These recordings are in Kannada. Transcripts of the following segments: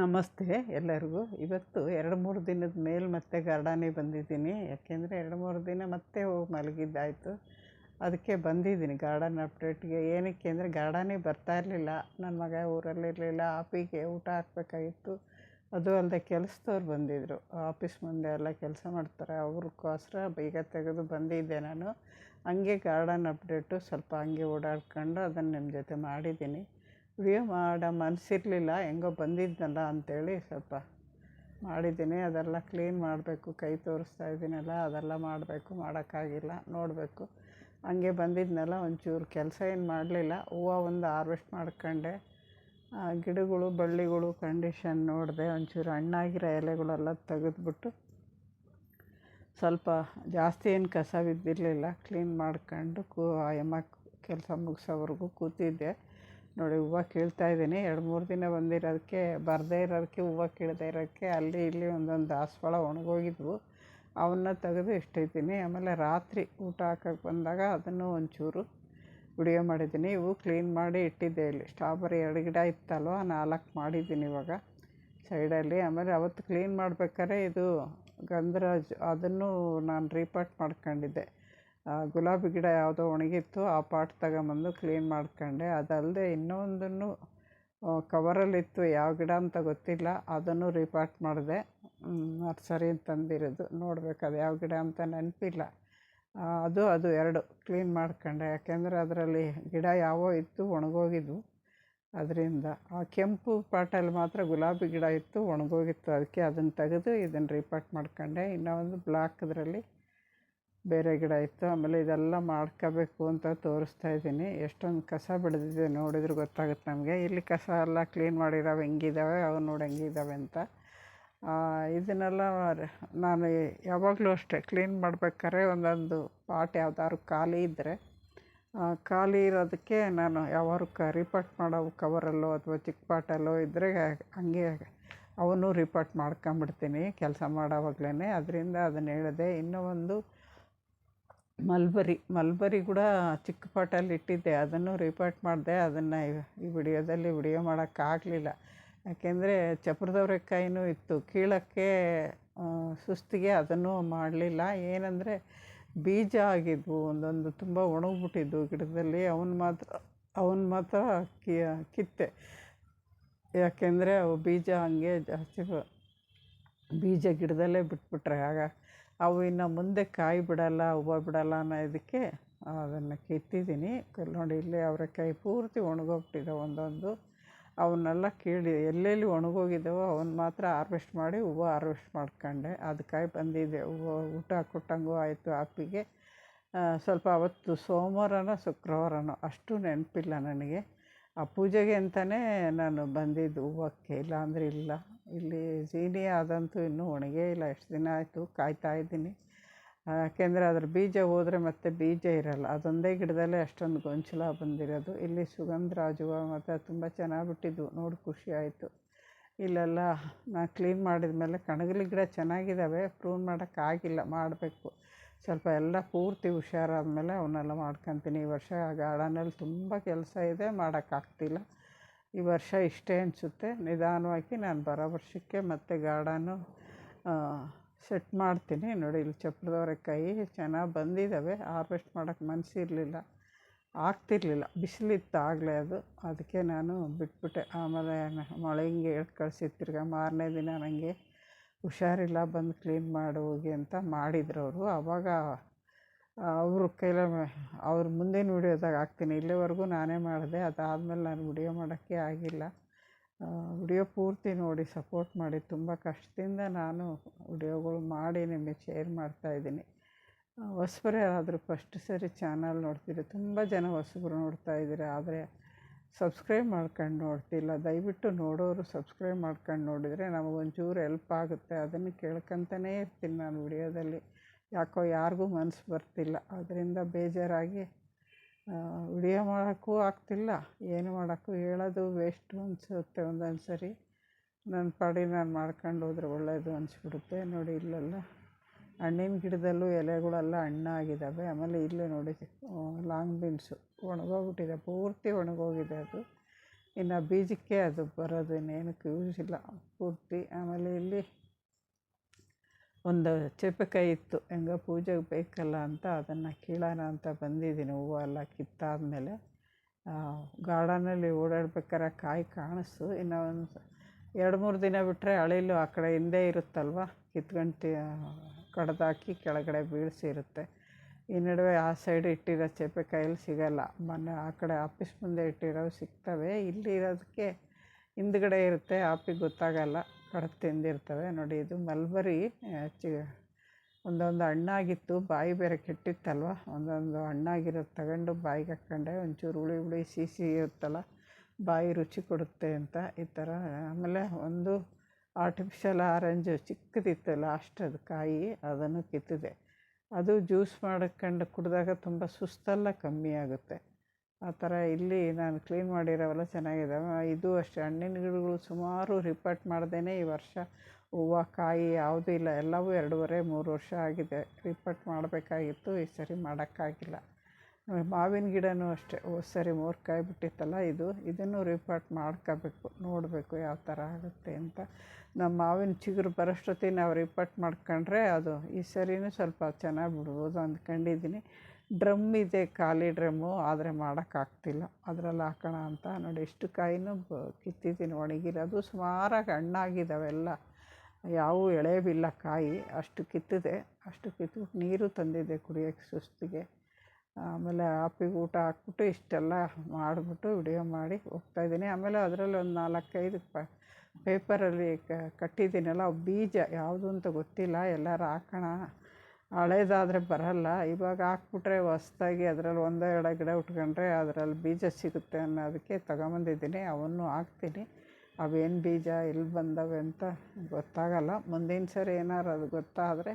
ನಮಸ್ತೆ ಎಲ್ಲರಿಗೂ. ಇವತ್ತು ಎರಡು ಮೂರು ದಿನದ ಮೇಲೆ ಮತ್ತೆ ಗಾರ್ಡನಿಗೆ ಬಂದಿದ್ದೀನಿ. ಯಾಕೆಂದರೆ ಎರಡು ಮೂರು ದಿನ ಮತ್ತೆ ಹೋಗಿ ಮಲಗಿದ್ದಾಯಿತು. ಅದಕ್ಕೆ ಬಂದಿದ್ದೀನಿ ಗಾರ್ಡನ್ ಅಪ್ಡೇಟ್ಗೆ. ಏನಕ್ಕೆ ಅಂದರೆ ಗಾರ್ಡನಿಗೆ ಬರ್ತಾ ಇರಲಿಲ್ಲ. ನನ್ನ ಮಗ ಊರಲ್ಲಿರಲಿಲ್ಲ ಆಪಿಗೆ ಊಟ ಹಾಕ್ಬೇಕಾಗಿತ್ತು. ಅದು ಅಲ್ಲದೆ ಕೆಲಸದವ್ರು ಬಂದಿದ್ದರು ಆಫೀಸ್ ಮುಂದೆ ಎಲ್ಲ ಕೆಲಸ ಮಾಡ್ತಾರೆ. ಅವ್ರಿಗೋಸ್ಕರ ಬೇಗ ತೆಗೆದು ಬಂದಿದ್ದೆ ನಾನು. ಹಂಗೆ ಗಾರ್ಡನ್ ಅಪ್ಡೇಟು ಸ್ವಲ್ಪ ಹಂಗೆ ಓಡಾಡ್ಕೊಂಡು ಅದನ್ನು ನಿಮ್ಮ ಜೊತೆ ಮಾಡಿದ್ದೀನಿ. ವಿಡಿಯೋ ಮಾಡೋ ಮನಸ್ಸಿರಲಿಲ್ಲ ಹೆಂಗೋ ಬಂದಿದ್ನಲ್ಲ ಅಂಥೇಳಿ ಸ್ವಲ್ಪ ಮಾಡಿದ್ದೀನಿ. ಅದೆಲ್ಲ ಕ್ಲೀನ್ ಮಾಡಬೇಕು, ಕೈ ತೋರಿಸ್ತಾ ಇದ್ದೀನಲ್ಲ, ಅದೆಲ್ಲ ಮಾಡಬೇಕು, ಮಾಡೋಕ್ಕಾಗಿಲ್ಲ, ನೋಡಬೇಕು. ಹಂಗೆ ಬಂದಿದ್ನಲ್ಲ, ಒಂಚೂರು ಕೆಲಸ ಏನು ಮಾಡಲಿಲ್ಲ. ಹೂವು ಒಂದು ಹಾರ್ವೆಸ್ಟ್ ಮಾಡ್ಕೊಂಡೆ. ಗಿಡಗಳು, ಬಳ್ಳಿಗಳು, ಕಂಡೀಷನ್ ನೋಡಿದೆ. ಒಂಚೂರು ಹಣ್ಣಾಗಿರೋ ಎಲೆಗಳೆಲ್ಲ ತೆಗೆದ್ಬಿಟ್ಟು ಸ್ವಲ್ಪ ಜಾಸ್ತಿ ಏನು ಕಸ ಬಿದ್ದಿರಲಿಲ್ಲ, ಕ್ಲೀನ್ ಮಾಡ್ಕೊಂಡು ಕೂ ಆ ಯಮ್ಮ ಕೆಲಸ ಮುಗಿಸೋವರೆಗೂ ಕೂತಿದ್ದೆ. ನೋಡಿ ಹೂವು ಕೀಳ್ತಾ ಇದ್ದೀನಿ. ಎರಡು ಮೂರು ದಿನ ಬಂದಿರೋದಕ್ಕೆ, ಬರದೇ ಇರೋದಕ್ಕೆ ಹೂವು ಕೀಳದೇ ಇರೋಕ್ಕೆ ಅಲ್ಲಿ ಇಲ್ಲಿ ಒಂದೊಂದು ದಾಸವಾಳ ಒಣಗೋಗಿದ್ವು. ಅವನ್ನ ತೆಗೆದು ಇಟ್ಟಿದ್ದೀನಿ ಆಮೇಲೆ ರಾತ್ರಿ ಊಟ ಹಾಕಕ್ಕೆ ಬಂದಾಗ ಅದನ್ನು ಒಂಚೂರು ವಿಡಿಯೋ ಮಾಡಿದ್ದೀನಿ. ಇವು ಕ್ಲೀನ್ ಮಾಡಿ ಇಟ್ಟಿದ್ದೆ ಇಲ್ಲಿ. ಸ್ಟ್ರಾಬೆರಿ ಎರಡು ಗಿಡ ಇತ್ತಲ್ವ, ನಾಲ್ಕು ಮಾಡಿದ್ದೀನಿ ಇವಾಗ ಸೈಡಲ್ಲಿ. ಆಮೇಲೆ ಅವತ್ತು ಕ್ಲೀನ್ ಮಾಡ್ಬೇಕಾದ್ರೆ ಇದು ಗಂಧರಾಜ್ ಅದನ್ನು ನಾನು ರೀಪಾಟ್ ಮಾಡ್ಕೊಂಡಿದ್ದೆ. ಗುಲಾಬಿ ಗಿಡ ಯಾವುದೋ ಒಣಗಿತ್ತು, ಆ ಪಾಟ್ ತಗೊಂಬಂದು ಕ್ಲೀನ್ ಮಾಡ್ಕೊಂಡೆ. ಅದಲ್ಲದೆ ಇನ್ನೊಂದನ್ನು ಕವರಲ್ಲಿತ್ತು ಯಾವ ಗಿಡ ಅಂತ ಗೊತ್ತಿಲ್ಲ. ಅದನ್ನು ರಿಪಾರ್ಟ್ ಮಾಡಿದೆ. ನರ್ಸರಿ ತಂದಿರೋದು. ನೋಡ್ಬೇಕು ಅದು ಯಾವ ಗಿಡ ಅಂತ ನೆನಪಿಲ್ಲ. ಅದು ಅದು ಎರಡು ಕ್ಲೀನ್ ಮಾಡ್ಕೊಂಡೆ. ಯಾಕೆಂದರೆ ಅದರಲ್ಲಿ ಗಿಡ ಯಾವೋ ಇತ್ತು, ಒಣಗೋಗಿದ್ವು. ಅದರಿಂದ ಆ ಕೆಂಪು ಪಾಟಲ್ಲಿ ಮಾತ್ರ ಗುಲಾಬಿ ಗಿಡ ಇತ್ತು, ಒಣಗೋಗಿತ್ತು. ಅದಕ್ಕೆ ಅದನ್ನು ತೆಗೆದು ಇದನ್ನು ರಿಪಾರ್ಟ್ ಮಾಡ್ಕೊಂಡೆ. ಇನ್ನೂ ಒಂದು ಬ್ಲಾಕ್ದ್ರಲ್ಲಿ ಬೇರೆ ಗಿಡ ಇತ್ತು, ಆಮೇಲೆ ಇದೆಲ್ಲ ಮಾಡ್ಕೋಬೇಕು ಅಂತ ತೋರಿಸ್ತಾ ಇದ್ದೀನಿ. ಎಷ್ಟೊಂದು ಕಸ ಬೆಳೆದಿದೆ ನೋಡಿದ್ರೆ ಗೊತ್ತಾಗುತ್ತೆ ನಮಗೆ. ಇಲ್ಲಿ ಕಸ ಎಲ್ಲ ಕ್ಲೀನ್ ಮಾಡಿರೋ ಹೆಂಗಿದ್ದಾವೆ ಅವು ನೋಡಿ ಹೆಂಗಿದ್ದಾವೆ ಅಂತ. ಇದನ್ನೆಲ್ಲ ನಾನು ಯಾವಾಗಲೂ ಅಷ್ಟೇ ಕ್ಲೀನ್ ಮಾಡ್ಬೇಕಾದ್ರೆ ಒಂದೊಂದು ಪಾಟ್ ಯಾವ್ದಾದ್ರು ಖಾಲಿ ಇದ್ದರೆ ಖಾಲಿ ಇರೋದಕ್ಕೆ ನಾನು ಯಾವಾದ್ರು ಕ ರಿಪೋರ್ಟ್ ಮಾಡೋ ಕವರಲ್ಲೋ ಅಥವಾ ಚಿಕ್ಕ ಪಾಟಲ್ಲೋ ಇದ್ದರೆ ಹಂಗೆ ಅವನ್ನು ರಿಪೋರ್ಟ್ ಮಾಡ್ಕೊಂಬಿಡ್ತೀನಿ. ಕೆಲಸ ಮಾಡೋವಾಗ್ಲೇ ಅದರಿಂದ ಅದನ್ನು ಹೇಳಿದೆ ಇನ್ನೂ ಒಂದು ಮಲ್ಬರಿ ಮಲ್ಬರಿ ಕೂಡ ಚಿಕ್ಕ ಪಾಟಲ್ಲಿ ಇಟ್ಟಿದ್ದೆ. ಅದನ್ನು ರಿಪೋರ್ಟ್ ಮಾಡಿದೆ. ಅದನ್ನು ಈ ವಿಡಿಯೋದಲ್ಲಿ ವಿಡಿಯೋ ಮಾಡೋಕ್ಕಾಗಲಿಲ್ಲ ಯಾಕೆಂದರೆ ಚಪ್ರದವರೆಕಾಯಿನೂ ಇತ್ತು. ಕೀಳೋಕ್ಕೆ ಸುಸ್ತಿಗೆ ಅದನ್ನು ಮಾಡಲಿಲ್ಲ. ಏನಂದರೆ ಬೀಜ ಆಗಿದ್ವು. ಒಂದೊಂದು ತುಂಬ ಒಣಗಿಬಿಟ್ಟಿದ್ವು ಗಿಡದಲ್ಲಿ. ಅವನ ಮಾತ್ರ ಅವನ ಮಾತ್ರ ಕಿತ್ತೆ. ಯಾಕೆಂದರೆ ಅವು ಬೀಜ ಹಂಗೆ ಜಾಸ್ತಿ ಬೀಜ ಗಿಡದಲ್ಲೇ ಬಿಟ್ಬಿಟ್ರೆ ಆಗ ಅವು ಇನ್ನು ಮುಂದೆ ಕಾಯಿ ಬಿಡಲ್ಲ, ಹೂವು ಬಿಡಲ್ಲ ಅನ್ನೋದಕ್ಕೆ ಅದನ್ನು ಕಿತ್ತಿದ್ದೀನಿ. ನೋಡಿ ಇಲ್ಲಿ ಕೈ ಪೂರ್ತಿ ಒಣಗೋಗ್ಬಿಟ್ಟಿದೆ ಒಂದೊಂದು. ಅವನ್ನೆಲ್ಲ ಕೀಳಿ ಎಲ್ಲೆಲ್ಲಿ ಒಣಗೋಗಿದ್ದಾವೋ ಅವನ್ನ ಮಾತ್ರ ಹಾರ್ವೆಸ್ಟ್ ಮಾಡಿ ಹೂವು ಹಾರ್ವೆಸ್ಟ್ ಮಾಡ್ಕೊಂಡೆ. ಅದು ಕಾಯಿ ಬಂದಿದೆ, ಹೂವು ಊಟ ಕೊಟ್ಟಂಗೂ ಆಯಿತು ಆಪಿಗೆ. ಸ್ವಲ್ಪ ಅವತ್ತು ಸೋಮವಾರನೋ, ಶುಕ್ರವಾರನೋ, ಅಷ್ಟು ನೆನಪಿಲ್ಲ ನನಗೆ. ಆ ಪೂಜೆಗೆ ಅಂತಲೇ ನಾನು ಬಂದಿದ್ದು ಹೂವಕ್ಕೆ ಇಲ್ಲ ಅಂದರೆ ಇಲ್ಲ. ಇಲ್ಲಿ ಜೀನಿ ಆದಂತೂ ಇನ್ನೂ ಒಣಗೇ ಇಲ್ಲ, ಎಷ್ಟು ದಿನ ಆಯಿತು ಕಾಯ್ತಾ ಇದ್ದೀನಿ. ಯಾಕೆಂದರೆ ಅದ್ರ ಬೀಜ ಹೋದರೆ ಮತ್ತೆ ಬೀಜ ಇರಲ್ಲ. ಅದೊಂದೇ ಗಿಡದಲ್ಲೇ ಅಷ್ಟೊಂದು ಗೊಂಚಲ ಬಂದಿರೋದು. ಇಲ್ಲಿ ಸುಗಂಧರಾಜ ಹೂವು ಮತ್ತು ತುಂಬ ಚೆನ್ನಾಗಿ ಬಿಟ್ಟಿದ್ವು ನೋಡಿ, ಖುಷಿ ಆಯಿತು. ಇಲ್ಲೆಲ್ಲ ನಾನು ಕ್ಲೀನ್ ಮಾಡಿದ ಮೇಲೆ ಕಣಗಿಲೆ ಗಿಡ ಚೆನ್ನಾಗಿದ್ದಾವೆ ಪ್ರೂನ್ ಮಾಡೋಕ್ಕಾಗಿಲ್ಲ, ಮಾಡಬೇಕು. ಸ್ವಲ್ಪ ಎಲ್ಲ ಪೂರ್ತಿ ಹುಷಾರಾದ್ಮೇಲೆ ಅವನ್ನೆಲ್ಲ ಮಾಡ್ಕೊತೀನಿ. ಈ ವರ್ಷ ಗಾರ್ಡನಲ್ಲಿ ತುಂಬ ಕೆಲಸ ಇದೆ, ಮಾಡೋಕ್ಕಾಗ್ತಿಲ್ಲ. ಈ ವರ್ಷ ಇಷ್ಟೇ ಅನಿಸುತ್ತೆ. ನಿಧಾನವಾಗಿ ನಾನು ಬರೋ ವರ್ಷಕ್ಕೆ ಮತ್ತೆ ಗಾರ್ಡನ್ನು ಸೆಟ್ ಮಾಡ್ತೀನಿ. ನೋಡಿ, ಇಲ್ಲಿ ಚಪ್ರದವರೆಕಾಯಿ ಚೆನ್ನಾಗಿ ಬಂದಿದ್ದಾವೆ ಹಾರ್ವೆಸ್ಟ್ ಮಾಡೋಕ್ಕೆ ಮನಸ್ಸಿರಲಿಲ್ಲ ಆಗ್ತಿರ್ಲಿಲ್ಲ. ಬಿಸಿಲಿತ್ತು ಆಗಲೇ ಅದು. ಅದಕ್ಕೆ ನಾನು ಬಿಟ್ಬಿಟ್ಟೆ. ಆಮೇಲೆ ಮಳೆ ಹಿಂಗೆ ಹೇಳ್ ಕಳಿಸಿ ತಿರ್ಗಾ ಮಾರನೇ ದಿನ ನನಗೆ ಹುಷಾರಿಲ್ಲ, ಬಂದು ಕ್ಲೀನ್ ಮಾಡಿ, ಹೋಗಿ ಅಂತ ಮಾಡಿದ್ರು ಅವರು. ಆವಾಗ ಅವ್ರ ಕೈಲ ಅವ್ರ ಮುಂದಿನ ವಿಡಿಯೋದಾಗ ಹಾಕ್ತೀನಿ. ಇಲ್ಲಿವರೆಗೂ ನಾನೇ ಮಾಡಿದೆ. ಅದಾದಮೇಲೆ ನಾನು ವಿಡಿಯೋ ಮಾಡೋಕ್ಕೆ ಆಗಿಲ್ಲ. ವಿಡಿಯೋ ಪೂರ್ತಿ ನೋಡಿ, ಸಪೋರ್ಟ್ ಮಾಡಿ. ತುಂಬ ಕಷ್ಟದಿಂದ ನಾನು ವಿಡಿಯೋಗಳು ಮಾಡಿ ನಿಮಗೆ ಶೇರ್ ಮಾಡ್ತಾಯಿದ್ದೀನಿ ಹೊಸಬರೇ ಆದರೂ ಫಸ್ಟ್ ಸರಿ ಚಾನಲ್ ನೋಡ್ತೀರಿ ತುಂಬ ಜನ ಹೊಸಬರು ನೋಡ್ತಾ ಇದ್ದೀರಿ. ಆದರೆ ಸಬ್ಸ್ಕ್ರೈಬ್ ಮಾಡ್ಕೊಂಡು ನೋಡ್ತಿಲ್ಲ. ದಯವಿಟ್ಟು ನೋಡೋರು ಸಬ್ಸ್ಕ್ರೈಬ್ ಮಾಡ್ಕೊಂಡು ನೋಡಿದರೆ ನಮಗೊಂಚೂರು ಹೆಲ್ಪ್ ಆಗುತ್ತೆ. ಅದನ್ನು ಕೇಳ್ಕೊತಾನೇ ಇರ್ತೀನಿ ನಾನು ವಿಡಿಯೋದಲ್ಲಿ. ಯಾಕೋ ಯಾರಿಗೂ ಮನಸ್ಸು ಬರ್ತಿಲ್ಲ. ಅದರಿಂದ ಬೇಜಾರಾಗಿ ವಿಡಿಯೋ ಮಾಡೋಕ್ಕೂ ಆಗ್ತಿಲ್ಲ. ಏನು ಮಾಡೋಕ್ಕೂ ಹೇಳೋದು ವೇಸ್ಟು ಅನಿಸುತ್ತೆ ಒಂದೊಂದು ಸರಿ. ನನ್ನ ಪಾಡಿ ನಾನು ಮಾಡ್ಕೊಂಡು ಹೋದ್ರೆ ಒಳ್ಳೆಯದು ಅನಿಸ್ಬಿಡುತ್ತೆ. ನೋಡಿ ಇಲ್ಲೆಲ್ಲ, ಹಣ್ಣಿನ ಗಿಡದಲ್ಲೂ ಎಲೆಗಳೆಲ್ಲ ಹಣ್ಣಾಗಿದ್ದಾವೆ ಆಮೇಲೆ ಇಲ್ಲೇ ನೋಡಿ ಲಾಂಗ್ ಬೀನ್ಸು ಒಣಗೋಗ್ಬಿಟ್ಟಿದೆ, ಪೂರ್ತಿ ಒಣಗೋಗಿದೆ ಅದು. ಇನ್ನು ಬೀಜಕ್ಕೆ ಅದು ಬರೋದು ಇನ್ನೇನಕ್ಕೆ ಯೂಸ್ ಇಲ್ಲ. ಪೂರ್ತಿ ಆಮೇಲೆ ಇಲ್ಲಿ ಒಂದು ಚೇಪೆಕಾಯಿ ಇತ್ತು. ಹೆಂಗೋ ಪೂಜೆಗೆ ಬೇಕಲ್ಲ ಅಂತ ಅದನ್ನು ಕೀಳೋಣ ಅಂತ ಬಂದಿದ್ದೀನಿ. ಹೂವು ಎಲ್ಲ ಕಿತ್ತಾದಮೇಲೆ ಗಾರ್ಡನಲ್ಲಿ ಓಡಾಡ್ಬೇಕಾರೆ ಕಾಯಿ ಕಾಣಿಸ್ತು. ಇನ್ನು ಒಂದು ಎರಡು ಮೂರು ದಿನ ಬಿಟ್ಟರೆ ಅಳಿಲು ಆ ಕಡೆ ಹಿಂದೆ ಇರುತ್ತಲ್ವ? ಕಿತ್ಕೊಂಡು ಕಡ್ದಾಕಿ ಕೆಳಗಡೆ ಬೀಳಿಸಿರುತ್ತೆ ಈ ನಡುವೆ ಆ ಸೈಡ್ ಇಟ್ಟಿರೋ ಚೇಪೆಕಾಯಲ್ಲಿ ಸಿಗೋಲ್ಲ. ಮೊನ್ನೆ ಆ ಕಡೆ ಆಫೀಸ್ ಮುಂದೆ ಇಟ್ಟಿರೋವು ಸಿಗ್ತವೆ. ಇಲ್ಲಿ ಇರೋದಕ್ಕೆ ಹಿಂದ್ಗಡೆ ಇರುತ್ತೆ ಆಪಿಗೆ ಗೊತ್ತಾಗಲ್ಲ. ಕಡ್ದು ತಿಂದಿರ್ತವೆ. ನೋಡಿ, ಇದು ಮಲ್ಬರಿ ಚಿ, ಒಂದೊಂದು ಹಣ್ಣಾಗಿತ್ತು. ಬಾಯಿ ಬೇರೆ ಕೆಟ್ಟಿತ್ತಲ್ವ? ಒಂದೊಂದು ಹಣ್ಣಾಗಿರೋದು ತಗೊಂಡು ಬಾಯಿಗೆ ಹಾಕ್ಕೊಂಡೆ ಒಂಚೂರು ಹುಳಿ ಹುಳಿ ಸಿಹಿ ಇರುತ್ತಲ್ಲ, ಬಾಯಿ ರುಚಿ ಕೊಡುತ್ತೆ ಅಂತ ಈ ಥರ. ಆಮೇಲೆ ಒಂದು ಆರ್ಟಿಫಿಷಿಯಲ್ ಆರೆಂಜು ಚಿಕ್ಕದಿತ್ತು ಲಾಸ್ಟ್ ಅದು ಕಾಯಿ ಅದನ್ನು ಕಿತ್ತಿದೆ. ಅದು ಜ್ಯೂಸ್ ಮಾಡ್ಕೊಂಡು ಕುಡಿದಾಗ ತುಂಬ ಸುಸ್ತೆಲ್ಲ ಕಮ್ಮಿ ಆಗುತ್ತೆ. ಆ ಥರ ಇಲ್ಲಿ ನಾನು ಕ್ಲೀನ್ ಮಾಡಿರೋವೆಲ್ಲ ಚೆನ್ನಾಗಿದ್ದಾವೆ ಇದು ಅಷ್ಟೇ. ಹಣ್ಣಿನ ಗಿಡಗಳು ಸುಮಾರು ರಿಪೋರ್ಟ್ ಮಾಡ್ದೇ ಈ ವರ್ಷ ಹೂವು, ಕಾಯಿ ಯಾವುದೂ ಇಲ್ಲ. ಎಲ್ಲವೂ ಎರಡೂವರೆ, ಮೂರು ವರ್ಷ ಆಗಿದೆ. ರಿಪೋರ್ಟ್ ಮಾಡಬೇಕಾಗಿತ್ತು. ಈ ಸರಿ ಮಾಡೋಕ್ಕಾಗಿಲ್ಲ. ಮಾವಿನ ಗಿಡವೂ ಅಷ್ಟೇ. ಓ, ಸರಿ ಮೂರು ಕಾಯಿ ಬಿಟ್ಟಿತ್ತಲ್ಲ ಇದು. ಇದನ್ನು ರಿಪೋರ್ಟ್ ಮಾಡ್ಕೋಬೇಕು. ನೋಡಬೇಕು ಯಾವ ಥರ ಆಗುತ್ತೆ ಅಂತ. ನಮ್ಮ ಮಾವಿನ ಚಿಗುರು ಬರೋಷ್ಟೊತ್ತಿಗೆ ನಾವು ರಿಪೋರ್ಟ್ ಮಾಡ್ಕೊಂಡ್ರೆ ಅದು, ಈ ಸರಿನೂ ಸ್ವಲ್ಪ ಚೆನ್ನಾಗಿ ಬಿಡ್ಬೋದು ಅಂದ್ಕೊಂಡಿದ್ದೀನಿ. ಡ್ರಮ್ ಇದೆ, ಖಾಲಿ ಡ್ರಮ್ಮು, ಆದರೆ ಮಾಡೋಕ್ಕಾಗ್ತಿಲ್ಲ. ಅದರಲ್ಲಿ ಹಾಕೋಣ ಅಂತ ನೋಡಿ. ಎಷ್ಟು ಕಾಯಿನೂ ಬ, ಕಿತ್ತಿದ್ದೀನಿ ಒಣಗಿರೋದು ಸುಮಾರಾಗಿ ಹಣ್ಣಾಗಿದ್ದಾವೆಲ್ಲ ಯಾವ ಯಾವೂ ಎಳೆವಿಲ್ಲ ಕಾಯಿ. ಅಷ್ಟು ಕಿತ್ತಿದೆ. ಅಷ್ಟು ಕಿತ್ಬಿಟ್ಟು ನೀರು ತಂದಿದ್ದೆ ಕುಡಿಯೋಕ್ಕೆ ಸುಸ್ತಿಗೆ. ಆಮೇಲೆ ಆಪಿಗೆ ಊಟ ಹಾಕ್ಬಿಟ್ಟು ಇಷ್ಟೆಲ್ಲ ಮಾಡಿಬಿಟ್ಟು ವಿಡಿಯೋ ಮಾಡಿ ಹೋಗ್ತಾಯಿದ್ದೀನಿ ಆಮೇಲೆ ಅದರಲ್ಲಿ ಒಂದು ನಾಲ್ಕೈದು ಪ ಪೇಪರಲ್ಲಿ ಕಟ್ಟಿದ್ದೀನಲ್ಲ ಅವು ಬೀಜ ಯಾವುದು ಅಂತ ಗೊತ್ತಿಲ್ಲ, ಎಲ್ಲರೂ ಹಾಕೋಣ, ಹಳೇದಾದರೆ ಬರೋಲ್ಲ, ಇವಾಗ ಹಾಕ್ಬಿಟ್ರೆ ಹೊಸ್ದಾಗಿ ಅದರಲ್ಲಿ ಒಂದೋ ಎರಡೋ ಗಿಡ ಉಟ್ಕೊಂಡ್ರೆ ಅದರಲ್ಲಿ ಬೀಜ ಸಿಗುತ್ತೆ ಅನ್ನೋದಕ್ಕೆ ತಗೊಂಬಂದಿದ್ದೀನಿ, ಅವನ್ನು ಹಾಕ್ತೀನಿ. ಅವೇನು ಬೀಜ ಎಲ್ಲಿ ಬಂದವೆ ಅಂತ ಗೊತ್ತಾಗಲ್ಲ. ಮುಂದಿನ ಸರಿ ಏನಾರು ಅದು ಗೊತ್ತಾದರೆ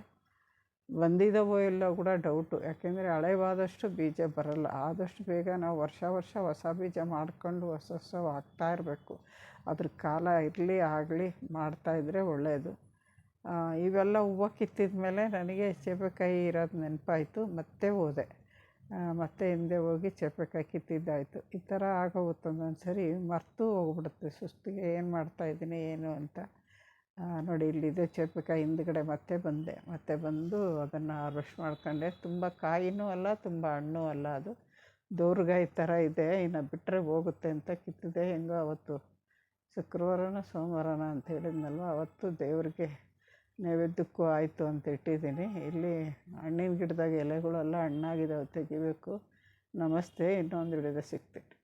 ಬಂದಿದ್ದಾವೋ ಇಲ್ಲೋ ಕೂಡ ಡೌಟು ಯಾಕೆಂದರೆ ಹಳೆವಾದಷ್ಟು ಬೀಜ ಬರೋಲ್ಲ. ಆದಷ್ಟು ಬೇಗ ನಾವು ವರ್ಷ ವರ್ಷ ಹೊಸ ಬೀಜ ಮಾಡ್ಕೊಂಡು ಹೊಸ ಹೊಸವು ಇರಬೇಕು. ಅದ್ರ ಕಾಲ ಇರಲಿ, ಆಗಲಿ ಮಾಡ್ತಾಯಿದ್ರೆ ಒಳ್ಳೆಯದು ಇವೆಲ್ಲ ಹೂವು ಕಿತ್ತಿದ ಮೇಲೆ ನನಗೆ ಸೀಬೆಕಾಯಿ ಇರೋದು ನೆನಪಾಯಿತು. ಮತ್ತೆ ಹೋದೆ. ಮತ್ತೆ ಹಿಂದೆ ಹೋಗಿ ಸೀಬೆಕಾಯಿ ಕಿತ್ತಿದ್ದಾಯಿತು. ಈ ಥರ ಆಗೋಗುತ್ತೆ ಒಂದೊಂದು ಸರಿ ಮರೆತು ಹೋಗ್ಬಿಡುತ್ತೆ ಸುಸ್ತಿಗೆ. ಏನು ಮಾಡ್ತಾಯಿದ್ದೀನಿ ಏನು ಅಂತ. ನೋಡಿ ಇಲ್ಲಿದೆ ಚೇಪೆಕಾಯಿ ಹಿಂದ್ಗಡೆ ಮತ್ತೆ ಬಂದೆ. ಮತ್ತೆ ಬಂದು ಅದನ್ನು ಹಾರ್ವೆಸ್ಟ್ ಮಾಡ್ಕೊಂಡೆ. ತುಂಬ ಕಾಯಿನೂ ಅಲ್ಲ, ತುಂಬ ಹಣ್ಣು ಅಲ್ಲ ಅದು. ದೋರ್ಗಾಯಿ ಥರ ಇದೆ. ಇನ್ನು ಬಿಟ್ಟರೆ ಹೋಗುತ್ತೆ ಅಂತ ಕಿತ್ತಿದೆ. ಹೆಂಗೋ ಅವತ್ತು ಶುಕ್ರವಾರನ ಸೋಮವಾರನ ಅಂತ ಹೇಳಿದ್ನಲ್ವ? ಅವತ್ತು ದೇವರಿಗೆ ನೈವೇದ್ಯಕ್ಕೂ ಆಯಿತು ಅಂತ ಇಟ್ಟಿದ್ದೀನಿ. ಇಲ್ಲಿ ಹಣ್ಣಿನ ಗಿಡದಾಗ ಎಲೆಗಳೆಲ್ಲ ಹಣ್ಣಾಗಿದ್ದಾವೆ ತೆಗಿಬೇಕು. ನಮಸ್ತೆ. ಇನ್ನೊಂದು ವಿಡಿಯೋದಾಗ ಸಿಗ್ತೀನಿ.